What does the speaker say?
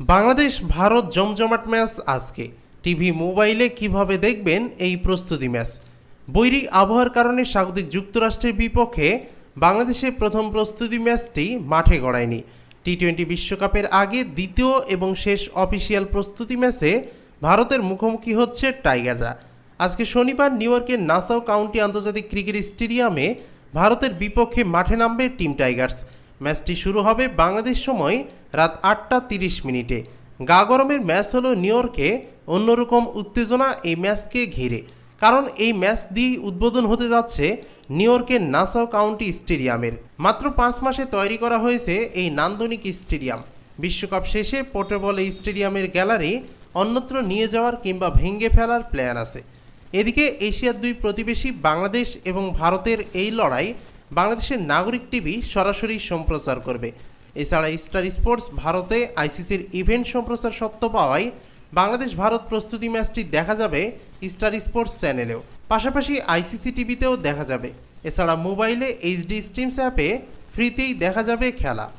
বাংলাদেশ, ভারত জমজমাট ম্যাচ আজকে। টিভি মোবাইলে কীভাবে দেখবেন এই প্রস্তুতি ম্যাচ? বৈরী আবহাওয়ার কারণে স্বাগতিক যুক্তরাষ্ট্রের বিপক্ষে বাংলাদেশের প্রথম প্রস্তুতি ম্যাচটি মাঠে গড়ায়নি। টি টোয়েন্টি বিশ্বকাপের আগে দ্বিতীয় এবং শেষ অফিসিয়াল প্রস্তুতি ম্যাচে ভারতের মুখোমুখি হচ্ছে টাইগাররা। আজকে শনিবার নিউ ইয়র্কের নাসাও কাউন্টি আন্তর্জাতিক ক্রিকেট স্টেডিয়ামে ভারতের বিপক্ষে মাঠে নামবে টিম টাইগার্স। ম্যাচটি শুরু হবে বাংলাদেশ সময় রাত আটটা তিরিশ মিনিটে। গা গরমের ম্যাচ হলো নিউ ইয়র্কে। অন্যরকম উত্তেজনা এই ম্যাচকে ঘিরে। কারণ এই ম্যাচ দিয়েই উদ্বোধন হতে যাচ্ছে নিউ ইয়র্কের নাসাও কাউন্টি স্টেডিয়ামের। মাত্র পাঁচ মাসে তৈরি করা হয়েছে এই নান্দনিক স্টেডিয়াম। বিশ্বকাপ শেষে পোর্টেবল এই স্টেডিয়ামের গ্যালারি অন্যত্র নিয়ে যাওয়ার কিংবা ভেঙে ফেলার প্ল্যান আছে। এদিকে এশিয়ার দুই প্রতিবেশী বাংলাদেশ এবং ভারতের এই লড়াই বাংলাদেশের নাগরিক টিভি সরাসরি সম্প্রচার করবে। এছাড়া স্টার স্পোর্টস ভারতে আইসিসির ইভেন্ট সম্প্রচার সত্ত্ব পাওয়ায় বাংলাদেশ ভারত প্রস্তুতি ম্যাচটি দেখা যাবে স্টার স্পোর্টস চ্যানেলেও। পাশাপাশি আইসিসি টিভিতেও দেখা যাবে। এছাড়া মোবাইলে এইচডি স্ট্রিমস অ্যাপে ফ্রিতেই দেখা যাবে খেলা।